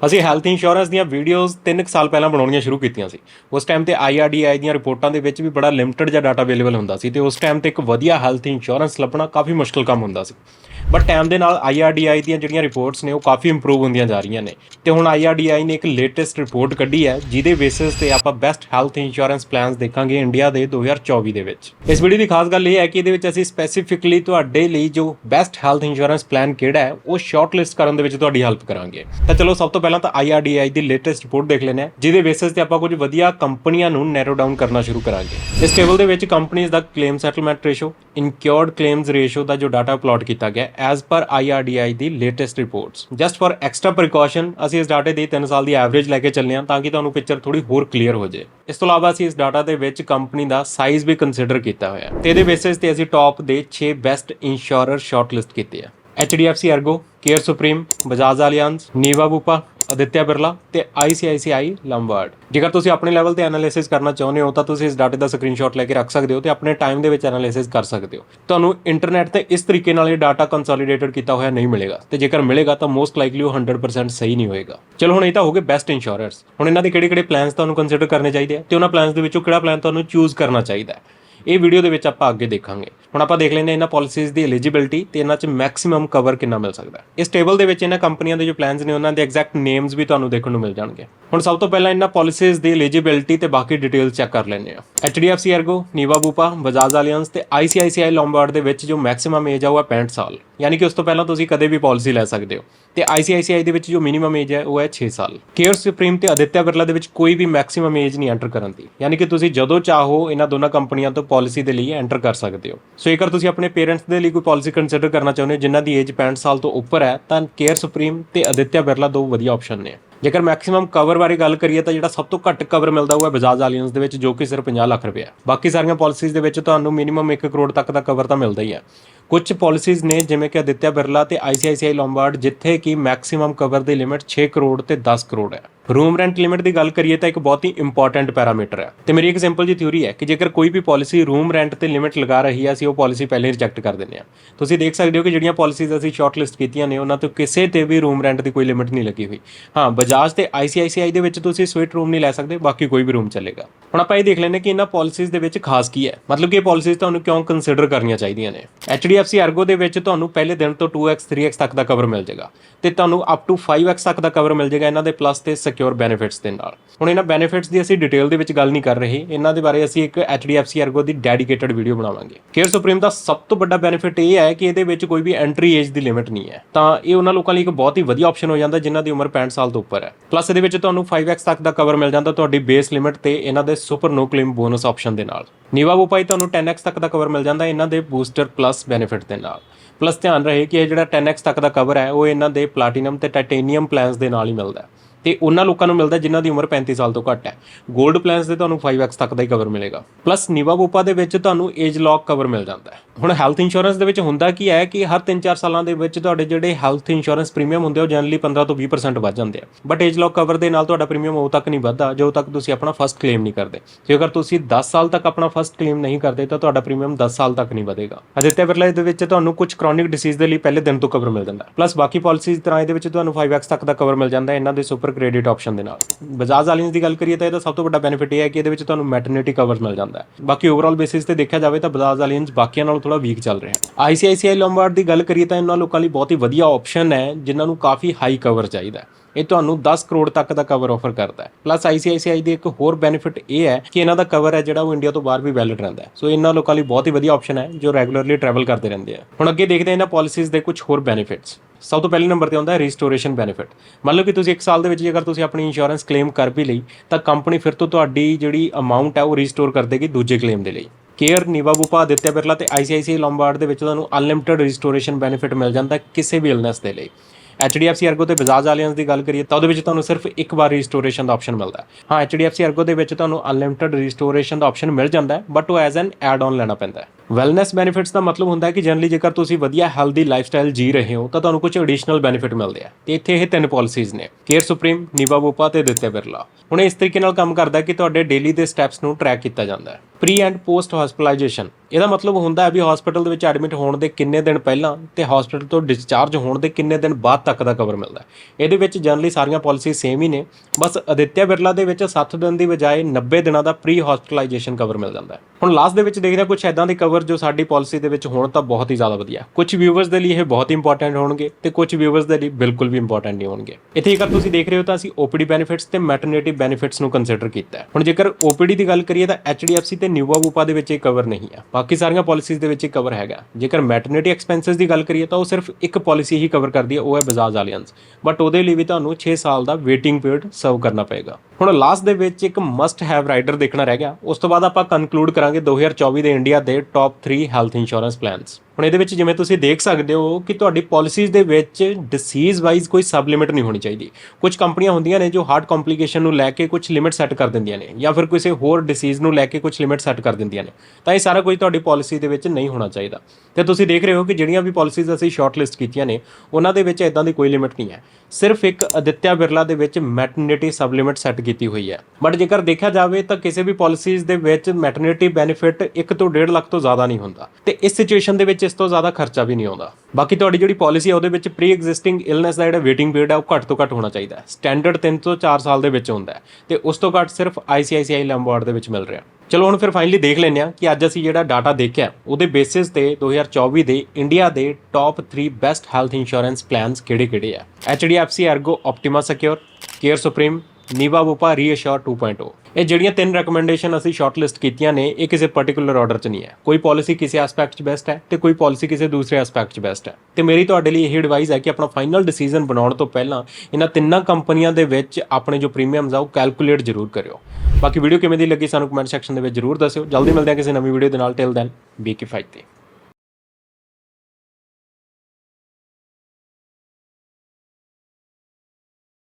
ਅਸੀਂ health insurance ਦੀਆਂ videos 3 ਸਾਲ ਪਹਿਲਾਂ ਬਣਾਉਣੀਆਂ ਸ਼ੁਰੂ ਕੀਤੀਆਂ ਸੀ। ਉਸ ਟਾਈਮ ਤੇ ਆਈਆਰਡੀਆਈ ਦੀਆਂ ਰਿਪੋਰਟਾਂ ਦੇ ਵਿੱਚ ਵੀ ਬੜਾ ਲਿਮਟਿਡ ਜਿਹਾ ਡਾਟਾ ਅਵੇਲੇਬਲ ਹੁੰਦਾ ਸੀ ਤੇ ਉਸ ਟਾਈਮ ਤੇ ਇੱਕ ਵਧੀਆ ਹੈਲਥ ਇੰਸ਼ੋਰੈਂਸ ਲੱਭਣਾ ਕਾਫੀ ਮੁਸ਼ਕਲ ਕੰਮ ਹੁੰਦਾ ਸੀ। ਬਟ ਟਾਈਮ ਦੇ ਨਾਲ ਆਈਆਰਡੀਆਈ ਦੀਆਂ ਜਿਹੜੀਆਂ ਰਿਪੋਰਟਸ ਨੇ ਉਹ ਕਾਫੀ ਇੰਪਰੂਵ ਹੁੰਦੀਆਂ ਜਾ ਰਹੀਆਂ ਨੇ। ਤੇ ਹੁਣ ਆਈਆਰਡੀਆਈ ਨੇ ਇੱਕ ਲੇਟੈਸਟ ਰਿਪੋਰਟ ਕੱਢੀ ਹੈ, ਜਿਹਦੇ ਬੇਸਿਸ ਤੇ ਆਪਾਂ ਬੈਸਟ ਹੈਲਥ ਇੰਸ਼ੋਰੈਂਸ ਪਲਾਨਸ ਦੇਖਾਂਗੇ ਇੰਡੀਆ ਦੇ 2024 ਦੇ ਵਿੱਚ। ਇਸ ਵੀਡੀਓ ਦੀ ਖਾਸ ਗੱਲ ਇਹ ਹੈ ਕਿ ਇਹਦੇ ਵਿੱਚ ਅਸੀਂ ਸਪੈਸੀਫਿਕਲੀ ਤੁਹਾਡੇ ਲਈ ਜੋ ਬੈਸਟ ਹੈਲਥ ਇੰਸ਼ੋਰੈਂਸ ਪਲਾਨ ਕਿਹੜਾ ਹੈ, ਉਹ ਸ਼ਾਰਟਲਿਸਟ ਕਰਨ ਦੇ ਵਿੱਚ ਤੁਹਾਡੀ ਹੈਲਪ ਕਰਾਂਗੇ। ਤਾਂ ਚਲੋ, ਸਭ ਤੋਂ ਪਹਿਲਾਂ ਤਾਂ ਆਈਆਰਡੀਆਈ ਦੀ ਲੇਟੈਸਟ ਰਿਪੋਰਟ ਦੇਖ ਲੈਂਦੇ ਹਾਂ, ਜਿਹਦੇ ਬੇਸਿਸ ਤੇ ਆਪਾਂ ਕੁਝ ਵਧੀਆ ਕੰਪਨੀਆਂ ਨੂੰ ਨੈਰੋ ਡਾਊਨ ਕਰਨਾ ਸ਼ੁਰੂ ਕਰਾਂਗੇ। ਇਸ ਟੇਬਲ ਦੇ ਵਿੱਚ ਕੰਪਨੀਆਂ ਦਾ claim settlement ratio incurred claims ratio ਦਾ ਜੋ ਡਾਟਾ ਪਲਾਟ ਕੀਤਾ ਗਿਆ as per IRDAI the latest reports just for extra precaution ਅਸੀਂ ਇਸ ਡਾਟੇ ਦੀ 3 ਸਾਲ ਦੀ ਐਵਰੇਜ ਲੈ ਕੇ ਚੱਲੇ ਹਾਂ ਤਾਂ ਕਿ ਤੁਹਾਨੂੰ ਪਿਕਚਰ ਥੋੜੀ ਹੋਰ ਕਲੀਅਰ ਹੋ ਜਾਏ। ਇਸ ਤੋਂ ਇਲਾਵਾ ਅਸੀਂ ਇਸ ਡਾਟਾ ਦੇ ਵਿੱਚ ਕੰਪਨੀ ਦਾ ਸਾਈਜ਼ ਵੀ ਕੰਸੀਡਰ ਕੀਤਾ ਹੋਇਆ ਹੈ। ਤੇ ਇਹਦੇ ਬੇਸਿਸ ਤੇ ਅਸੀਂ ਟੌਪ ਦੇ 6 ਬੈਸਟ ਇੰਸ਼ੋਰਰ ਸ਼ਾਰਟਲਿਸਟ ਕੀਤੇ ਆ। HDFC Ergo, Care Supreme Bajaj Allianz Niva Bupa Aditya ਬਿਰਲਾ ਤੇ ICICI ਲੰਬਾਰਡ। ਜੇਕਰ ਤੁਸੀਂ ਆਪਣੇ ਲੈਵਲ ਤੇ ਐਨਾਲਿਸਿਸ ਕਰਨਾ ਚਾਹੁੰਦੇ ਹੋ, ਤਾਂ ਤੁਸੀਂ ਇਸ ਡਾਟੇ ਦਾ ਸਕਰੀਨਸ਼ਾਟ ਲੈ ਕੇ ਰੱਖ ਸਕਦੇ ਹੋ ਤੇ ਆਪਣੇ ਟਾਈਮ ਦੇ ਵਿੱਚ ਐਨਾਲਿਸਿਸ ਕਰ ਸਕਦੇ ਹੋ। ਤੁਹਾਨੂੰ ਇੰਟਰਨੈਟ ਤੇ ਇਸ ਤਰੀਕੇ ਨਾਲ ਇਹ ਡਾਟਾ ਕੰਸੋਲੀਡੇਟਡ ਕੀਤਾ ਹੋਇਆ ਨਹੀਂ ਮਿਲੇਗਾ ਤੇ ਜੇਕਰ ਮਿਲੇਗਾ, ਤਾਂ ਮੋਸਟ ਲਾਈਕਲੀ ਉਹ 100% ਸਹੀ ਨਹੀਂ ਹੋਏਗਾ। ਚਲੋ, ਹੁਣ ਇਹ ਤਾਂ ਹੋ ਗਏ ਬੈਸਟ ਇੰਸ਼ੋਰੈਂਸ ਹੁਣ ਇਹਨਾਂ ਦੇ ਕਿਹੜੇ-ਕਿਹੜੇ ਪਲਾਨਸ ਤੁਹਾਨੂੰ ਕੰਸੀਡਰ ਕਰਨੇ ਚਾਹੀਦੇ ਆ ਤੇ ਉਹਨਾਂ ਪਲਾਨਸ ਦੇ ਵਿੱਚੋਂ ਕਿਹੜਾ ਪਲਾਨ ਤੁਹਾਨੂੰ ਚੂਜ਼ ਕਰਨਾ ਚਾਹੀਦਾ ਹੈ? ਇਹ ਵੀਡੀਓ ਦੇ ਵਿੱਚ ਆਪਾਂ ਅੱਗੇ ਦੇਖਾਂਗੇ। ਹੁਣ ਆਪਾਂ ਦੇਖ ਲੈਂਦੇ ਹਾਂ ਇਹਨਾਂ ਪਾਲਿਸੀਜ਼ ਦੀ ਐਲੀਜੀਬਿਲਟੀ ਤੇ ਇਹਨਾਂ 'ਚ ਮੈਕਸਿਮਮ ਕਵਰ ਕਿੰਨਾ ਮਿਲ ਸਕਦਾ ਹੈ। ਇਸ ਟੇਬਲ ਦੇ ਵਿੱਚ ਇਹਨਾਂ ਕੰਪਨੀਆਂ ਦੇ ਜੋ ਪਲਾਨਸ ਨੇ ਉਹਨਾਂ ਦੇ ਐਗਜ਼ੈਕਟ ਨੇਮਸ ਵੀ ਤੁਹਾਨੂੰ ਦੇਖਣ ਨੂੰ ਮਿਲ ਜਾਣਗੇ। ਹੁਣ ਸਭ ਤੋਂ ਪਹਿਲਾਂ ਇਹਨਾਂ ਪਾਲਿਸੀਜ਼ ਦੀ ਐਲੀਜੀਬਿਲਟੀ ਤੇ ਬਾਕੀ ਡਿਟੇਲਸ ਚੈੱਕ ਕਰ ਲੈਂਦੇ ਹਾਂ। HDFC Ergo, ਨੀਵਾ ਬੂਪਾ, ਬਜਾਜ ਅਲੀਅੰਸ ਤੇ ICICI ਲੋਂਬਾਰਡ ਦੇ ਵਿੱਚ ਜੋ ਮੈਕਸਿਮਮ ਏਜ ਆ ਉਹ ਹੈ 65 ਸਾਲ। ਯਾਨੀ ਕਿ ਉਸ ਤੋਂ ਪਹਿਲਾਂ ਤੁਸੀਂ ਕਦੇ ਵੀ ਪਾਲਿਸੀ ਲੈ ਸਕਦੇ ਹੋ। ਤੇ ICICI ਦੇ ਵਿੱਚ ਜੋ ਮਿਨੀਮਮ ਏਜ ਹੈ ਉਹ ਹੈ 6 ਸਾਲ। ਕੇਅਰ ਸੁਪਰੀਮ ਤੇ ਅਦਿੱਤਿਆ ਬਿਰਲਾ ਦੇ ਵਿੱਚ ਕੋਈ ਵੀ ਮੈਕਸਿਮਮ ਏਜ ਨਹੀਂ ਐਂਟਰ ਕਰਨ ਦੀ। ਯਾਨੀ ਕਿ ਤੁਸੀਂ ਜਦੋਂ ਚਾਹੋ ਇਹਨਾਂ ਦੋਨਾਂ ਕੰਪਨੀਆਂ ਤੋਂ ਪਾਲਿਸੀ ਦੇ ਲਈ ਐਂਟਰ ਕਰ ਸਕਦੇ ਹੋ। ਸੋ ਜੇਕਰ ਤੁਸੀਂ ਆਪਣੇ ਪੇਰੈਂਟਸ ਦੇ ਲਈ ਕੋਈ ਪਾਲਿਸੀ ਕੰਸੀਡਰ ਕਰਨਾ ਚਾਹੁੰਦੇ ਹੋ, ਜਿਨ੍ਹਾਂ ਦੀ ਏਜ 65 ਸਾਲ ਤੋਂ ਉੱਪਰ ਹੈ, ਤਾਂ ਕੇਅਰ ਸੁਪਰੀਮ ਤੇ ਅਦਿੱਤਿਆ ਬਿਰਲਾ ਦੋ ਵਧੀਆ ਆਪਸ਼ਨ ਨੇ। ਜੇਕਰ ਮੈਕਸਿਮਮ ਕਵਰ ਬਾਰੇ ਗੱਲ ਕਰੀਏ ਤਾਂ ਜਿਹੜਾ ਸਭ ਤੋਂ ਘੱਟ ਕਵਰ ਮਿਲਦਾ ਉਹ ਹੈ ਬਜਾਜ ਅਲੀਅੰਸ ਦੇ ਵਿੱਚ, ਜੋ ਕਿ ਸਿਰਫ 50 ਲੱਖ ਰੁਪਏ ਹੈ। ਬਾਕੀ ਸਾਰੀਆਂ ਪਾਲਿਸੀਜ਼ ਦੇ ਵਿੱਚ ਤੁਹਾਨੂੰ ਮਿਨੀਮਮ 1 ਕਰੋੜ ਤੱਕ ਦਾ ਕਵਰ ਤਾਂ ਮਿਲਦਾ ਹੀ ਹੈ। ਕੁਝ ਪਾਲਿਸੀਜ਼ ਨੇ ਜਿਵੇਂ ਕਿ ਅਦਿੱਤਿਆ ਬਿਰਲਾ ਤੇ ICICI ਲੋਂਬਾਰਡ ਜਿੱਥੇ ਕਿ ਮੈਕਸਿਮਮ ਕਵਰ ਦੀ ਲਿਮਿਟ 6 ਕਰੋੜ ਤੇ 10 ਕਰੋੜ ਹੈ। ਰੂਮ ਰੈਂਟ ਲਿਮਿਟ ਦੀ ਗੱਲ ਕਰੀਏ ਤਾਂ ਇੱਕ ਬਹੁਤ ਹੀ ਇੰਪੋਰਟੈਂਟ ਪੈਰਾਮੀਟਰ ਹੈ। ਤੇ ਮੇਰੀ ਇੱਕ ਸਿੰਪਲ ਜੀ ਥਿਊਰੀ ਹੈ ਕਿ ਜੇਕਰ ਕੋਈ ਵੀ ਪਾਲਿਸੀ ਰੂਮ ਰੈਂਟ ਤੇ ਲਿਮਿਟ ਲਗਾ ਰਹੀ ਹੈ, ਅਸੀਂ ਉਹ ਪਾਲਿਸੀ ਪਹਿਲੇ ਰਿਜੈਕਟ ਕਰ ਦਿੰਦੇ ਹਾਂ। ਤੁਸੀਂ ਦੇਖ ਸਕਦੇ ਹੋ ਕਿ ਜਿਹੜੀਆਂ ਪਾਲਿਸੀਜ਼ ਅਸੀਂ ਸ਼ਾਰਟਲਿਸਟ ਕੀਤੀਆਂ ਨੇ, ਉਹਨਾਂ ਤੋਂ ਕਿਸੇ ਤੇ ਵੀ ਰੂਮ ਰੈਂਟ ਦੀ ਕੋਈ ਲਿਮਿਟ ਨਹੀਂ ਲੱਗੀ ਹੋਈ। ਹਾਂ ਬਜਾਜ ਤੇ ICICI ਦੇ ਵਿੱਚ ਤੁਸੀਂ ਸਵੀਟ ਰੂਮ ਨਹੀਂ ਲੈ ਸਕਦੇ, ਬਾਕੀ ਕੋਈ ਵੀ ਰੂਮ ਚੱਲੇਗਾ। ਹੁਣ ਆਪਾਂ ਇਹ ਦੇਖ ਲੈਂਦੇ ਕਿ ਇਹਨਾਂ ਪਾਲਿਸੀਜ਼ ਦੇ ਵਿੱਚ ਖਾਸ ਕੀ ਹੈ। ਮਤਲਬ ਕਿ ਇਹ ਪਾਲਿਸੀਜ਼ ਤੁਹਾਨੂੰ ਕਿਉਂ ਕੰਸੀਡਰ ਕਰਨੀਆਂ ਚਾਹੀਦੀਆਂ ਨੇ? HDFC Ergo ਦੇ ਵਿੱਚ ਤੁਹਾਨੂੰ ਪਹਿਲੇ ਦਿਨ ਤੋਂ 2x 3x ਤੱਕ ਦਾ ਕਵਰ ਮਿਲ ਜਾਏਗਾ ਤੇ ਤੁਹਾਨੂੰ ਅਪ ਟੂ 5x ਤੱਕ ਦਾ ਕਵਰ ਮਿਲ ਜਾਏਗਾ ਇਹਨਾਂ ਦੇ ਪਲੱਸ ਤੇ ਸਿਕਿਉਰ ਬੈਨੀਫਿਟਸ ਦੇ ਨਾਲ। ਹੁਣ ਇਹਨਾਂ ਬੈਨੀਫਿਟਸ ਦੀ ਅਸੀਂ ਡਿਟੇਲ ਦੇ ਵਿੱਚ ਗੱਲ ਨਹੀਂ ਕਰ ਰਹੇ। ਇਹਨਾਂ ਦੇ ਬਾਰੇ ਅਸੀਂ ਇੱਕ HDFC Ergo ਦੀ ਡੈਡੀਕੇਟਿਡ ਵੀਡੀਓ ਬਣਾਵਾਂਗੇ। ਕੇਅਰ ਸੁਪਰੀਮ ਦਾ ਸਭ ਤੋਂ ਵੱਡਾ ਬੈਨੀਫਿਟ ਇਹ ਹੈ ਕਿ ਇਹਦੇ ਵਿੱਚ ਕੋਈ ਵੀ ਐਂਟਰੀ ਏਜ ਦੀ ਲਿਮਿਟ ਨਹੀਂ ਹੈ। ਤਾਂ ਇਹ ਉਹਨਾਂ ਲੋਕਾਂ ਲਈ ਇੱਕ ਬਹੁਤ ਹੀ ਵਧੀਆ ਆਪਸ਼ਨ ਹੋ ਜਾਂਦਾ, ਜਿਨ੍ਹਾਂ ਦੀ ਉਮਰ 65 ਸਾਲ ਤੋਂ ਉੱਪਰ ਹੈ। ਪਲੱਸ ਇਹਦੇ ਵਿੱਚ ਤੁਹਾਨੂੰ 5x ਤੱਕ ਦਾ ਕਵਰ ਮਿਲ ਜਾਂਦਾ ਤੁਹਾਡੀ ਬੇਸ ਲਿਮਿਟ ਤੇ ਇਹਨਾਂ ਦੇ super no claim bonus option ਦੇ ਨਾਲ। ਨੀਵਾ ਵੋਪਾਈ ਤੁਹਾਨੂੰ 10x ਤੱਕ ਦਾ ਕਵਰ ਮਿਲ ਜਾਂਦਾ ਇਹਨਾਂ ਦੇ ਬੂਸਟਰ ਪਲੱਸ ਬੈਨੀਫਿਟ ਦੇ ਨਾਲ। ਪਲੱਸ ਧਿਆਨ ਰਹੇ ਕਿ ਇਹ ਜਿਹੜਾ 10x ਤੱਕ ਦਾ ਕਵਰ ਹੈ, ਉਹ ਇਹਨਾਂ ਦੇ ਪਲੈਟੀਨਮ ਤੇ ਟਾਈਟੇਨੀਅਮ ਪਲਾਨਸ ਦੇ ਨਾਲ ਹੀ ਮਿਲਦਾ ਹੈ। ਤੇ ਉਹਨਾਂ ਲੋਕਾਂ ਨੂੰ ਮਿਲਦਾ ਜਿਨ੍ਹਾਂ ਦੀ ਉਮਰ 35 ਸਾਲ ਤੋਂ ਘੱਟ ਹੈ। 골ਡ ਪਲਾਨਸ ਦੇ ਤੁਹਾਨੂੰ 5x ਤੱਕ ਦਾ ਹੀ ਕਵਰ ਮਿਲੇਗਾ। ਪਲੱਸ ਨੀਵਾ ਬੂਪਾ ਦੇ ਵਿੱਚ ਤੁਹਾਨੂੰ ਏਜ ਲੌਕ ਕਵਰ ਮਿਲ ਜਾਂਦਾ ਹੈ। ਹੁਣ ਹੈਲਥ ਇੰਸ਼ੋਰੈਂਸ ਦੇ ਵਿੱਚ ਹੁੰਦਾ ਕੀ ਹੈ ਕਿ ਹਰ 3-4 ਸਾਲਾਂ ਦੇ ਵਿੱਚ ਤੁਹਾਡੇ ਜਿਹੜੇ ਹੈਲਥ ਇੰਸ਼ੋਰੈਂਸ ਪ੍ਰੀਮੀਅਮ ਹੁੰਦੇ ਉਹ ਜਨਰਲੀ 15 ਤੋਂ 20% ਵੱਧ ਜਾਂਦੇ ਆ। ਬਟ ਏਜ ਲੌਕ ਕਵਰ ਦੇ ਨਾਲ ਤੁਹਾਡਾ ਪ੍ਰੀਮੀਅਮ ਉਦੋਂ ਤੱਕ ਨਹੀਂ ਵੱਧਦਾ ਜਦੋਂ ਤੱਕ ਤੁਸੀਂ ਆਪਣਾ ਫਸਟ ਕਲੇਮ ਨਹੀਂ ਕਰਦੇ। ਜੇਕਰ ਤੁਸੀਂ 10 ਸਾਲ ਤੱਕ ਆਪਣਾ ਫਸਟ ਕਲੇਮ ਨਹੀਂ ਕਰਦੇ, ਤਾਂ ਤੁਹਾਡਾ ਪ੍ਰੀਮੀਅਮ 10 ਸਾਲ ਤੱਕ ਨਹੀਂ ਵਧੇਗਾ। ਅਦਿੱਤਿਆ ਬਿਰਲਾ ਦੇ ਵਿੱਚ ਤੁਹਾਨੂੰ ਕੁਝ ਕ੍ਰੋਨਿਕ ਡਿਸੀਜ਼ ਦੇ ਲਈ ਪਹਿਲੇ ਦਿਨ ਤੋਂ ਕਵਰ ਮਿਲ ਜਾਂਦਾ ਪਲੱਸ ਬਾਕੀ ਪਾਲਿਸੀਜ਼ ਤਰ੍ਹਾਂ ਇਹਦੇ ਵਿੱਚ ਤੁਹਾਨੂੰ 5x ਤੱਕ ਦਾ ਕਵਰ ਮਿਲ ਜਾਂਦਾ ਇਹਨਾਂ ਦੇ ਸੁਪਰ ਕ੍ਰੈਡਿਟ ਆਪਸ਼ਨ ਦੇ ਨਾਲ। ਬਜਾਜ ਅਲੀਅੰਸ ਦੀ ਗੱਲ ਕਰੀਏ ਤਾਂ ਇਹਦਾ ਸਭ ਤੋਂ ਵੱਡਾ ਬੈਨੀਫਿਟ ਇਹ ਹੈ ਕਿ ਇਹਦੇ ਵਿੱਚ ਤੁਹਾਨੂੰ ਮੈਟਰਨਿਟੀ ਕਵਰ ਮਿਲ ਜਾਂਦਾ ਹੈ। ਬਾਕੀ ਓਵਰਆਲ ਬੇਸਿਸ ਤੇ ਦੇਖਿਆ ਜਾਵੇ ਤਾਂ ਬਜਾਜ ਅਲੀਅੰਸ ਬਾਕੀਆਂ ਨਾਲੋਂ ਥੋੜਾ ਵੀਕ ਚੱਲ ਰਿਹਾ ਹੈ। ICICI ਲੋਂਬਾਰਡ ਦੀ ਗੱਲ ਕਰੀਏ ਤਾਂ ਇਹਨਾਂ ਲੋਕਾਂ ਲਈ ਬਹੁਤ ਹੀ ਵਧੀਆ ਆਪਸ਼ਨ ਹੈ, ਜਿਨ੍ਹਾਂ ਨੂੰ ਕਾਫੀ ਹਾਈ ਕਵਰ ਚਾਹੀਦਾ ਹੈ। ਇਹ ਤੁਹਾਨੂੰ 10 ਕਰੋੜ ਤੱਕ ਦਾ ਕਵਰ ਆਫਰ ਕਰਦਾ ਹੈ। ਪਲੱਸ ICICI ਦੀ ਇੱਕ ਹੋਰ ਬੈਨੀਫਿਟ ਇਹ ਹੈ ਕਿ ਇਹਨਾਂ ਦਾ ਕਵਰ ਹੈ ਜਿਹੜਾ ਉਹ ਇੰਡੀਆ ਤੋਂ ਬਾਹਰ ਵੀ ਵੈਲਿਡ ਰਹਿੰਦਾ ਹੈ। ਸੋ ਇਹਨਾਂ ਲੋਕਾਂ ਲਈ ਬਹੁਤ ਹੀ ਵਧੀਆ ਆਪਸ਼ਨ ਹੈ, ਜੋ ਰੈਗੂਲਰਲੀ ਟਰੈਵਲ ਕਰਦੇ ਰਹਿੰਦੇ ਆ। ਹੁਣ ਅੱਗੇ ਦੇਖਦੇ ਹਾਂ ਇਹਨਾਂ ਪਾਲਿਸੀਜ਼ ਦੇ ਕੁਝ ਹੋਰ ਬੈਨੀਫਿਟਸ ਸਭ ਤੋਂ ਪਹਿਲੇ ਨੰਬਰ ਤੇ ਆਉਂਦਾ ਹੈ ਰੀਸਟੋਰੇਸ਼ਨ ਬੈਨੀਫਿਟ ਮਤਲਬ ਕਿ ਤੁਸੀਂ 1 ਸਾਲ ਦੇ ਵਿੱਚ ਜੇਕਰ ਤੁਸੀਂ ਆਪਣੀ ਇੰਸ਼ੋਰੈਂਸ ਕਲੇਮ ਕਰ ਵੀ ਲਈ, ਤਾਂ ਕੰਪਨੀ ਫਿਰ ਤੋਂ ਤੁਹਾਡੀ ਜਿਹੜੀ ਅਮਾਉਂਟ ਹੈ ਉਹ ਰੀਸਟੋਰ ਕਰ ਦੇਗੀ ਦੂਜੇ ਕਲੇਮ ਦੇ ਲਈ। ਕੇਅਰ ਨੀਵਾ ਬੂਪਾ ਅਦਿੱਤਿਆ ਬਿਰਲਾ ਤੇ ICICI ਲੋਂਬਾਰਡ ਦੇ ਵਿੱਚ ਤੁਹਾਨੂੰ ਅਨਲਿਮਿਟਿਡ ਰੀਸਟੋਰੇਸ਼ਨ ਬੈਨੀਫਿਟ ਮਿਲ ਜਾਂਦਾ ਕਿਸੇ ਵੀ ਇਲਨੈਸ ਦੇ ਲਈ। HDFC Ergo ਤੇ ਬਜਾਜ ਅਲੀਅੰਸ ਦੀ ਗੱਲ ਕਰੀਏ, ਤਾਂ ਉਹਦੇ ਵਿੱਚ ਤੁਹਾਨੂੰ ਸਿਰਫ ਇੱਕ ਵਾਰ ਰੀਸਟੋਰੇਸ਼ਨ ਦਾ ਆਪਸ਼ਨ ਮਿਲਦਾ ਹੈ। ਹਾਂ HDFC Ergo ਦੇ ਵਿੱਚ ਤੁਹਾਨੂੰ ਅਨਲਿਮਿਟਿਡ ਰੀਸਟੋਰੇਸ਼ਨ ਦਾ ਆਪਸ਼ਨ ਮਿਲ ਜਾਂਦਾ ਹੈ ਬਟ ਉਹ ਐਜ਼ ਐਨ ਐਡ ਆਨ ਲੈਣਾ ਪੈਂਦਾ ਹੈ। ਵੈਲਨੈਸ ਬੈਨੀਫਿਟਸ ਦਾ ਮਤਲਬ ਹੁੰਦਾ ਹੈ ਕਿ ਜਨਰਲੀ ਜੇਕਰ ਤੁਸੀਂ ਵਧੀਆ ਹੈਲਦੀ ਲਾਈਫਸਟਾਈਲ ਜੀ ਰਹੇ ਹੋ, ਤਾਂ ਤੁਹਾਨੂੰ ਕੁਝ ਐਡੀਸ਼ਨਲ ਬੈਨੀਫਿਟ ਮਿਲਦੇ ਆ। ਤੇ ਇੱਥੇ ਇਹ ਤਿੰਨ ਪਾਲਿਸੀਜ਼ ਨੇ ਕੇਅਰ ਸੁਪਰੀਮ ਨੀਵਾ ਬੂਪਾ ਤੇ ਦਿੱਤੇ ਬਿਰਲਾ ਹੁਣ ਇਸ ਤਰੀਕੇ ਨਾਲ ਕੰਮ ਕਰਦਾ ਕਿ ਤੁਹਾਡੇ ਡੇਲੀ ਦੇ ਸਟੈਪਸ ਨੂੰ ਟਰੈਕ ਕੀਤਾ ਜਾਂਦਾ ਹੈ। ਪ੍ਰੀ ਐਂਡ ਪੋਸਟ ਹਸਪੀਟਲਾਈਜੇਸ਼ਨ ਇਹਦਾ ਮਤਲਬ ਹੁੰਦਾ ਹੈ ਵੀ ਹਸਪੀਟਲ ਦੇ ਵਿੱਚ ਐਡਮਿਟ ਹੋਣ ਦੇ ਕਿੰਨੇ ਦਿਨ ਪਹਿਲਾਂ ਤੇ ਹਸਪੀਟਲ ਤੋਂ ਡਿਸਚਾਰਜ ਹੋਣ ਦੇ ਕਿੰਨੇ ਦਿਨ ਬਾਅਦ ਤੱਕ ਦਾ ਕਵਰ ਮਿਲਦਾ ਹੈ। ਇਹਦੇ ਵਿੱਚ ਜਨਰਲੀ ਸਾਰੀਆਂ ਪਾਲਿਸੀ ਸੇਮ ਹੀ ਨੇ। ਬਸ ਅਦਿੱਤਿਆ ਬਿਰਲਾ ਦੇ ਵਿੱਚ 7 ਦਿਨ ਦੀ ਬਜਾਏ 90 ਦਿਨਾਂ ਦਾ ਪ੍ਰੀ ਹਸਪੀਟਲਾਈਜੇਸ਼ਨ ਕਵਰ ਮਿਲ ਜਾਂਦਾ ਹੈ। ਹੁਣ ਲਾਸਟ ਦੇ ਵਿੱਚ ਦੇਖਦੇ ਹਾਂ ਕੁਝ ਐਦਾਂ ਦੇ ਕਵਰ ਜੋ ਸਾਡੀ ਪਾਲਿਸੀ ਦੇ ਵਿੱਚ ਹੋਣ ਤਾਂ ਬਹੁਤ ਹੀ ਜ਼ਿਆਦਾ ਵਧੀਆ। ਕੁਝ ਵਿਊਵਰਸ ਦੇ ਲਈ ਇਹ ਬਹੁਤ ਇੰਪੋਰਟੈਂਟ ਹੋਣਗੇ ਤੇ ਕੁਝ ਵਿਊਵਰਸ ਦੇ ਲਈ ਬਿਲਕੁਲ ਵੀ ਇੰਪੋਰਟੈਂਟ ਨਹੀਂ ਹੋਣਗੇ। ਇੱਥੇ ਜੇਕਰ ਤੁਸੀਂ ਦੇਖ ਰਹੇ ਹੋ ਤਾਂ ਅਸੀਂ OPD ਬੈਨੀਫਿਟਸ ਤੇ ਮੈਟਰਨਿਟੀ ਬੈਨੀਫਿਟਸ ਨੂੰ ਕੰਸੀਡਰ ਕੀਤਾ ਹੈ। ਹੁਣ ਜੇਕਰ OPD ਦੀ ਗੱਲ ਕਰੀਏ ਤਾਂ HDFC ਤੇ ਨਿਊਵਾ ਬੂਪਾ ਦੇ ਵਿੱਚ ਇਹ ਕਵਰ ਨਹੀਂ ਹੈ। ਬਾਕੀ ਸਾਰੀਆਂ ਪਾਲਿਸੀਜ਼ ਦੇ ਵਿੱਚ ਇਹ ਕਵਰ ਹੈਗਾ। ਜੇਕਰ ਮੈਟਰਨਿਟੀ ਐਕਸਪੈਂਸਸ ਦੀ ਗੱਲ ਕਰੀਏ ਤਾਂ ਉਹ ਸਿਰਫ ਇੱਕ ਪਾਲਿਸੀ ਹੀ ਕਵਰ ਕਰਦੀ ਹੈ, ਉਹ ਹੈ ਬਜਾਜ ਆਲੀਅੰਸ ਬਟ ਉਹਦੇ ਲਈ ਵੀ ਤੁਹਾਨੂੰ 6 ਸਾਲ ਦਾ ਵੇਟਿੰਗ ਪੀਰੀਅਡ ਸਰਵ ਕਰਨਾ ਪਏਗਾ। ਹੁਣ ਲਾਸਟ ਦੇ ਵਿੱਚ ਇੱਕ ਮਸਟ ਹੈਵ ਰਾਈਡਰ ਦੇਖਣਾ ਰਹਿ ਗਿਆ। ਉਸ ਤੋਂ ਬਾਅਦ ਆਪਾਂ ਕਨਕਲੂਡ ਕਰਾਂਗੇ 2024 ਦੇ ਇੰਡੀਆ ਦੇ ਟੌਪ 3 ਹੈਲਥ ਇੰਸ਼ੋਰੈਂਸ ਪਲਾਨਸ ਹੁਣ ਇਹਦੇ ਵਿੱਚ ਜਿਵੇਂ ਤੁਸੀਂ ਦੇਖ ਸਕਦੇ ਹੋ ਕਿ ਤੁਹਾਡੀ ਪਾਲਿਸੀਜ਼ ਦੇ ਵਿੱਚ ਡਿਸੀਜ਼ ਵਾਈਜ਼ ਕੋਈ ਸਬ ਲਿਮਿਟ ਨਹੀਂ ਹੋਣੀ ਚਾਹੀਦੀ। ਕੁਝ ਕੰਪਨੀਆਂ ਹੁੰਦੀਆਂ ਨੇ ਜੋ ਹਾਰਟ ਕੰਪਲਿਕੇਸ਼ਨ ਨੂੰ ਲੈ ਕੇ ਕੁਝ ਲਿਮਿਟ ਸੈੱਟ ਕਰ ਦਿੰਦੀਆਂ ਨੇ ਜਾਂ ਫਿਰ ਕਿਸੇ ਹੋਰ ਡਿਸੀਜ਼ ਨੂੰ ਲੈ ਕੇ ਕੁਝ ਲਿਮਿਟ ਸੈੱਟ ਕਰ ਦਿੰਦੀਆਂ ਨੇ। ਤਾਂ ਇਹ ਸਾਰਾ ਕੁਝ ਤੁਹਾਡੀ ਪਾਲਿਸੀ ਦੇ ਵਿੱਚ ਨਹੀਂ ਹੋਣਾ ਚਾਹੀਦਾ। ਤੇ ਤੁਸੀਂ ਦੇਖ ਰਹੇ ਹੋ ਕਿ ਜਿਹੜੀਆਂ ਵੀ ਪਾਲਿਸੀਜ਼ ਅਸੀਂ ਸ਼ਾਰਟ ਲਿਸਟ ਕੀਤੀਆਂ ਨੇ, ਉਹਨਾਂ ਦੇ ਵਿੱਚ ਇਦਾਂ ਦੀ ਕੋਈ ਲਿਮਿਟ ਨਹੀਂ ਹੈ। ਸਿਰਫ ਇੱਕ ਅਦਿੱਤਿਆ ਬਿਰਲਾ ਦੇ ਵਿੱਚ ਮੈਟਰਨਿਟੀ ਸਬ ਲਿਮਿਟ ਸੈੱਟ ਕੀਤੀ ਹੋਈ ਹੈ। ਬਟ ਜੇਕਰ ਦੇਖਿਆ ਜਾਵੇ ਤਾਂ ਕਿਸੇ ਵੀ ਪਾਲਿਸੀਜ਼ ਦੇ ਵਿੱਚ ਮੈਟਰਨਿਟੀ ਬੈਨੀਫਿਟ 1 ਤੋਂ 1.5 ਲੱਖ ਤੋਂ ਜ਼ਿਆਦਾ ਨਹੀਂ ਹੁੰਦਾ। ਤੇ ਇਸ ਸਿਚੁਏਸ਼ਨ ਦੇ ਵਿੱਚ ਇਸ ਤੋਂ ਜ਼ਿਆਦਾ ਖਰਚਾ ਵੀ ਨਹੀਂ ਆਉਂਦਾ। ਬਾਕੀ ਤੁਹਾਡੀ ਜਿਹੜੀ ਪਾਲਿਸੀ ਹੈ ਉਹਦੇ ਵਿੱਚ ਪ੍ਰੀ ਐਗਜ਼ਿਸਟਿੰਗ ਇਲਨੈਸ ਦਾ ਜਿਹੜਾ ਵੇਟਿੰਗ ਪੀਰੀਅਡ ਹੈ ਉਹ ਘੱਟ ਤੋਂ ਘੱਟ ਹੋਣਾ ਚਾਹੀਦਾ ਹੈ। ਸਟੈਂਡਰਡ 3 ਤੋਂ 4 ਸਾਲ ਦੇ ਵਿੱਚ ਹੁੰਦਾ ਹੈ। ਤੇ ਉਸ ਤੋਂ ਘੱਟ ਸਿਰਫ ICICI ਲੰਬਾਰਡ ਦੇ ਵਿੱਚ ਮਿਲ ਰਿਹਾ ਚਲੋ ਹੁਣ ਫਿਰ ਫਾਈਨਲੀ ਦੇਖ ਲੈਂਦੇ ਹਾਂ ਕਿ ਅੱਜ ਅਸੀਂ ਜਿਹੜਾ ਡਾਟਾ ਦੇਖਿਆ, ਉਹਦੇ ਬੇਸਿਸ ਤੇ 2024 ਦੇ ਇੰਡੀਆ ਦੇ top 3 best health insurance plans ਕਿਹੜੇ-ਕਿਹੜੇ ਆ? HDFC Ergo, Optima Secure, Care Supreme ਨੀਵਾ ਬੂਪਾ ਰੀਅਸ਼ੋਰ 2.0 ਇਹ ਜਿਹੜੀਆਂ ਤਿੰਨ ਰეკਮੈਂਡੇਸ਼ਨ ਅਸੀਂ ਸ਼ਾਰਟ ਕੀਤੀਆਂ ਨੇ, ਇਹ ਕਿਸੇ ਪਾਰਟਿਕੂਲਰ ਆਰਡਰ 'ਚ ਨਹੀਂ ਹੈ। ਕੋਈ ਪਾਲਿਸੀ ਕਿਸੇ ਐਸਪੈਕਟ 'ਚ ਬੈਸਟ ਹੈ ਤੇ ਕੋਈ ਪਾਲਿਸੀ ਕਿਸੇ ਦੂਸਰੇ ਐਸਪੈਕਟ 'ਚ ਬੈਸਟ ਹੈ। ਤੇ ਮੇਰੀ ਤੁਹਾਡੇ ਲਈ ਇਹ ਐਡਵਾਈਸ ਹੈ ਕਿ ਆਪਣਾ ਫਾਈਨਲ ਡਿਸੀਜਨ ਬਣਾਉਣ ਤੋਂ ਪਹਿਲਾਂ ਇਹਨਾਂ ਤਿੰਨਾਂ ਕੰਪਨੀਆਂ ਦੇ ਵਿੱਚ ਆਪਣੇ ਜੋ ਪ੍ਰੀਮੀਅਮਸ ਆ, ਉਹ ਕੈਲਕੂਲੇਟ ਜ਼ਰੂਰ ਕਰਿਓ। ਬਾਕੀ ਵੀਡੀਓ ਕਿਵੇਂ ਦੀ ਲੱਗੀ ਸਾਨੂੰ ਕਮੈਂਟ ਸੈਕਸ਼ਨ ਦੇ ਵਿੱਚ ਜ਼ਰੂਰ ਦੱਸਿਓ। ਜਲਦੀ ਮਿਲਦੇ ਹਾਂ ਕਿਸੇ ਨਵੀਂ ਵੀਡੀਓ ਦੇ ਨਾਲ। ਟਿਲ ਦੈਨ ਬੀ ਕੀ ਫਾਈਟ